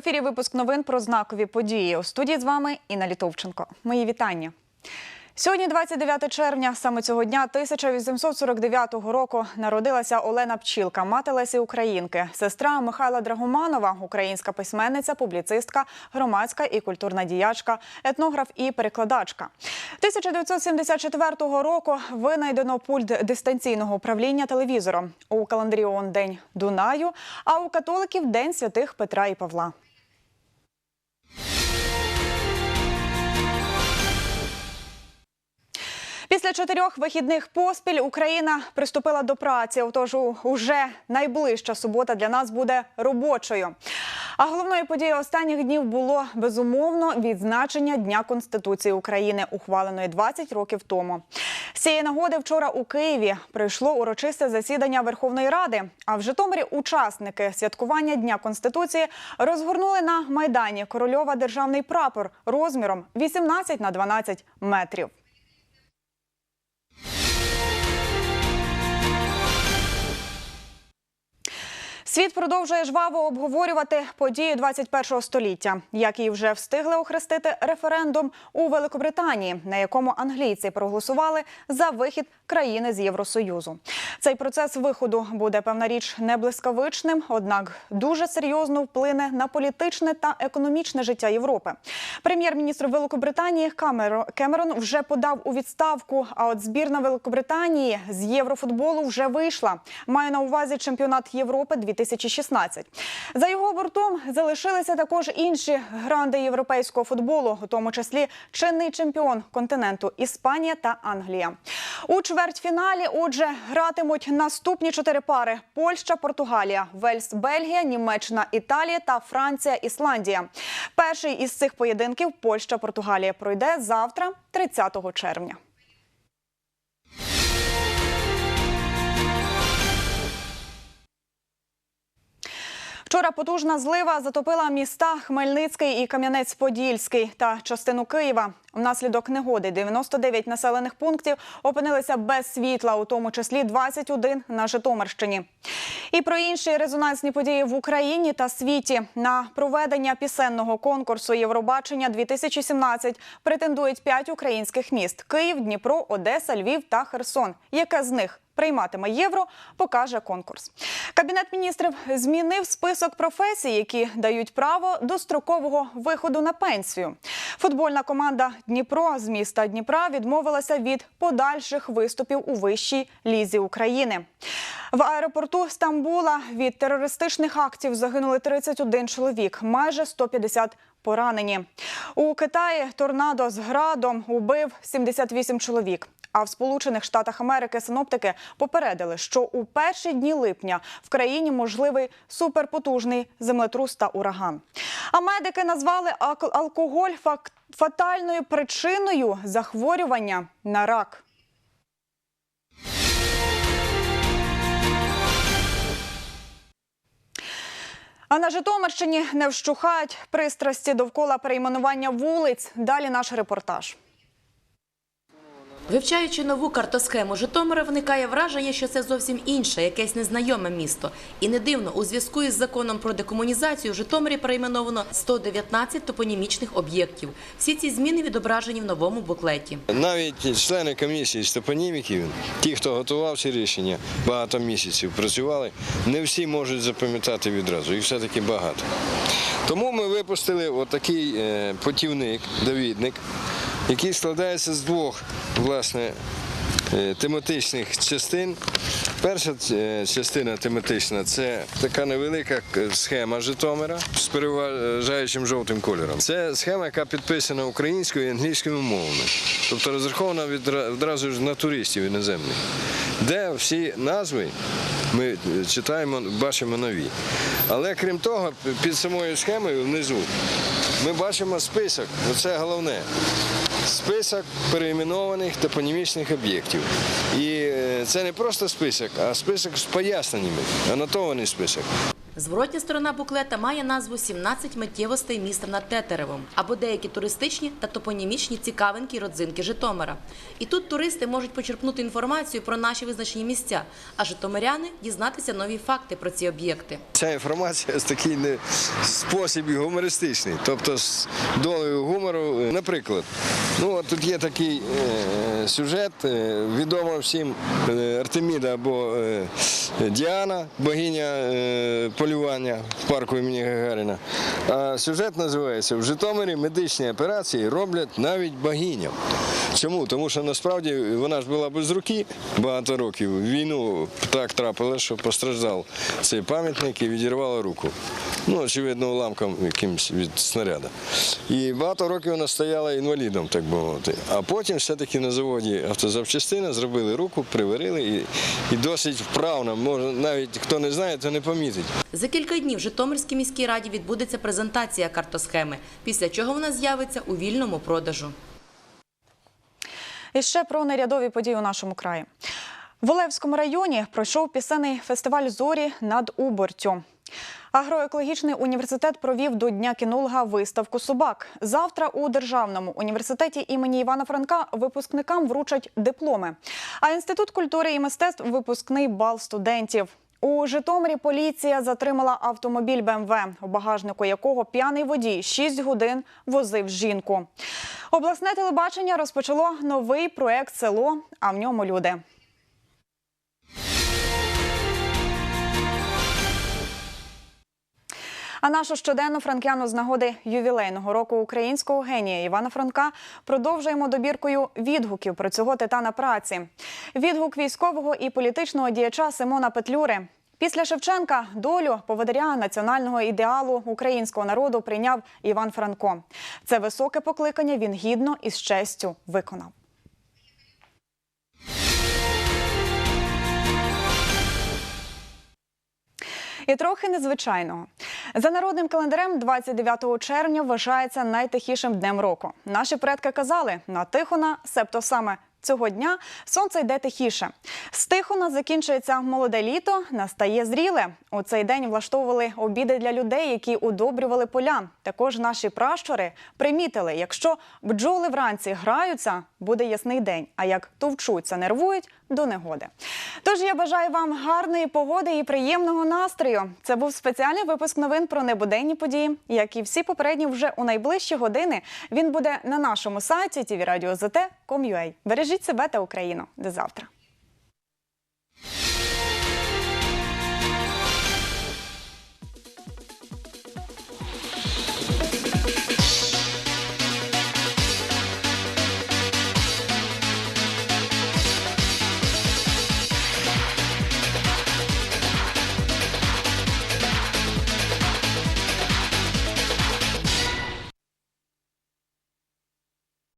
ефірі випуск новин про знакові події. У студії з вами Інна Літовченко. Мої вітання. Сьогодні, 29 червня, саме цього дня 1849 року народилася Олена Пчілка, мати Лесі Українки, сестра Михайла Драгоманова, українська письменниця, публіцистка, громадська і культурна діячка, етнограф і перекладачка. 1974 року винайдено пульт дистанційного управління телевізором. У календарі ООН День Дунаю, а у католиків День святих Петра і Павла. Після чотирьох вихідних поспіль Україна приступила до праці. Отож, уже найближча субота для нас буде робочою. А головною подією останніх днів було безумовно відзначення Дня Конституції України, ухваленої 20 років тому. З цієї нагоди вчора у Києві пройшло урочисте засідання Верховної Ради. А в Житомирі учасники святкування Дня Конституції розгорнули на майдані Корольова державний прапор розміром 18 на 12 метрів. Світ продовжує жваво обговорювати події 21-го століття, як її вже встигли охрестити референдум у Великобританії, на якому англійці проголосували за вихід країни з Євросоюзу. Цей процес виходу буде певна річ не блискавичним, однак дуже серйозно вплине на політичне та економічне життя Європи. Прем'єр-міністр Великобританії Кемерон вже подав у відставку. А от збірна Великобританії з єврофутболу вже вийшла. Маю на увазі чемпіонат Європи 2016. За його бортом залишилися також інші гранди європейського футболу, у тому числі чинний чемпіон континенту Іспанія та Англія. У чвертьфіналі, отже, гратимуть наступні чотири пари: Польща, Португалія, Вельс, Бельгія, Німеччина, Італія та Франція, Ісландія. Перший із цих поєдинків Польща, Португалія пройде завтра, 30 червня. Вчора потужна злива затопила міста Хмельницький і Кам'янець-Подільський та частину Києва. Внаслідок негоди 99 населених пунктів опинилися без світла, у тому числі 21 на Житомирщині. І про інші резонансні події в Україні та світі на проведення пісенного конкурсу Євробачення 2017 претендують п'ять українських міст: Київ, Дніпро, Одеса, Львів та Херсон. Яке з них? Прийматиме євро, покаже конкурс. Кабінет міністрів змінив список професій, які дають право дострокового виходу на пенсію. Футбольна команда Дніпро з міста Дніпра відмовилася від подальших виступів у вищій лізі України. В аеропорту Стамбула від терористичних актів загинули 31 чоловік, майже 150 поранені. У Китаї торнадо з градом убив 78 чоловік. А в Сполучених Штатах Америки синоптики попередили, що у перші дні липня в країні можливий суперпотужний землетрус та ураган. А медики назвали алкоголь фатальною причиною захворювання на рак. А на Житомирщині не вщухають пристрасті довкола перейменування вулиць. Далі наш репортаж. Вивчаючи нову картосхему Житомира, виникає враження, що це зовсім інше, якесь незнайоме місто. І не дивно, у зв'язку із законом про декомунізацію в Житомирі перейменовано 119 топонімічних об'єктів. Всі ці зміни відображені в новому буклеті. Навіть члени комісії з топоніміків, ті, хто готував ці рішення, багато місяців працювали, не всі можуть запам'ятати відразу, їх все-таки багато. Тому ми випустили отакий е, путівник, довідник, який складається з двох власне, е, тематичних частин. Перша е, частина тематична це така невелика схема Житомира з переважаючим жовтим кольором. Це схема, яка підписана українською і англійською мовами, тобто розрахована одразу ж на туристів іноземних, де всі назви ми е, читаємо, бачимо нові. Але крім того, під самою схемою внизу ми бачимо список, оце головне. Список переіменованих топонімічних об'єктів. І е, це не просто список, а список з поясненнями, анотований список. Зворотня сторона буклета має назву «17 миттєвостей міста над Тетеревом» або деякі туристичні та топонімічні цікавинки родзинки Житомира. І тут туристи можуть почерпнути інформацію про наші визначені місця, а житомиряни дізнатися нові факти про ці об'єкти. Ця інформація з такий не спосіб гумористичний, тобто з долею гумору. Наприклад, ну тут є такий е, сюжет, е, відомо всім е, Артеміда або Діана, богиня е, полювання в парку імені Гагаріна. А сюжет називається В Житомирі медичні операції роблять навіть богиням. Чому? Тому що насправді вона ж була без руки багато років. Війну так трапилося, що постраждав цей пам'ятник і відірвало руку. Ну, очевидно, уламком якимось від снаряда. І багато років вона стояла інвалідом, так би мовити. А потім все-таки на заводі автозапчастини зробили руку, приварили і, досить вправно. Навіть хто не знає, то не помітить. За кілька днів в Житомирській міській раді відбудеться презентація картосхеми, після чого вона з'явиться у вільному продажу. І ще про нерядові події у нашому краї. В Олевському районі пройшов пісенний фестиваль зорі над Уборцю. Агроекологічний університет провів до Дня кінолога виставку собак. Завтра у Державному університеті імені Івана Франка випускникам вручать дипломи. А інститут культури і мистецтв випускний бал студентів. У Житомирі поліція затримала автомобіль БМВ, у багажнику якого п'яний водій 6 годин возив жінку. Обласне телебачення розпочало новий проект село, а в ньому люди. А нашу щоденну франкяну з нагоди ювілейного року українського генія Івана Франка продовжуємо добіркою відгуків про цього титана праці. Відгук військового і політичного діяча Симона Петлюри. Після Шевченка долю поводиря національного ідеалу українського народу прийняв Іван Франко. Це високе покликання він гідно і з честю виконав. І трохи незвичайного. За народним календарем 29 червня вважається найтихішим днем року. Наші предки казали на Тихона, себто саме цього дня сонце йде тихіше. З Тихона закінчується молоде літо, настає зріле. У цей день влаштовували обіди для людей, які удобрювали поля. Також наші пращури примітили, якщо бджоли вранці граються, буде ясний день. А як товчуться, нервують до негоди. Тож я бажаю вам гарної погоди і приємного настрою. Це був спеціальний випуск новин про небуденні події. Як і всі попередні, вже у найближчі години він буде на нашому сайті tvradio.zt.com.ua. Бережіть себе та Україну. До завтра.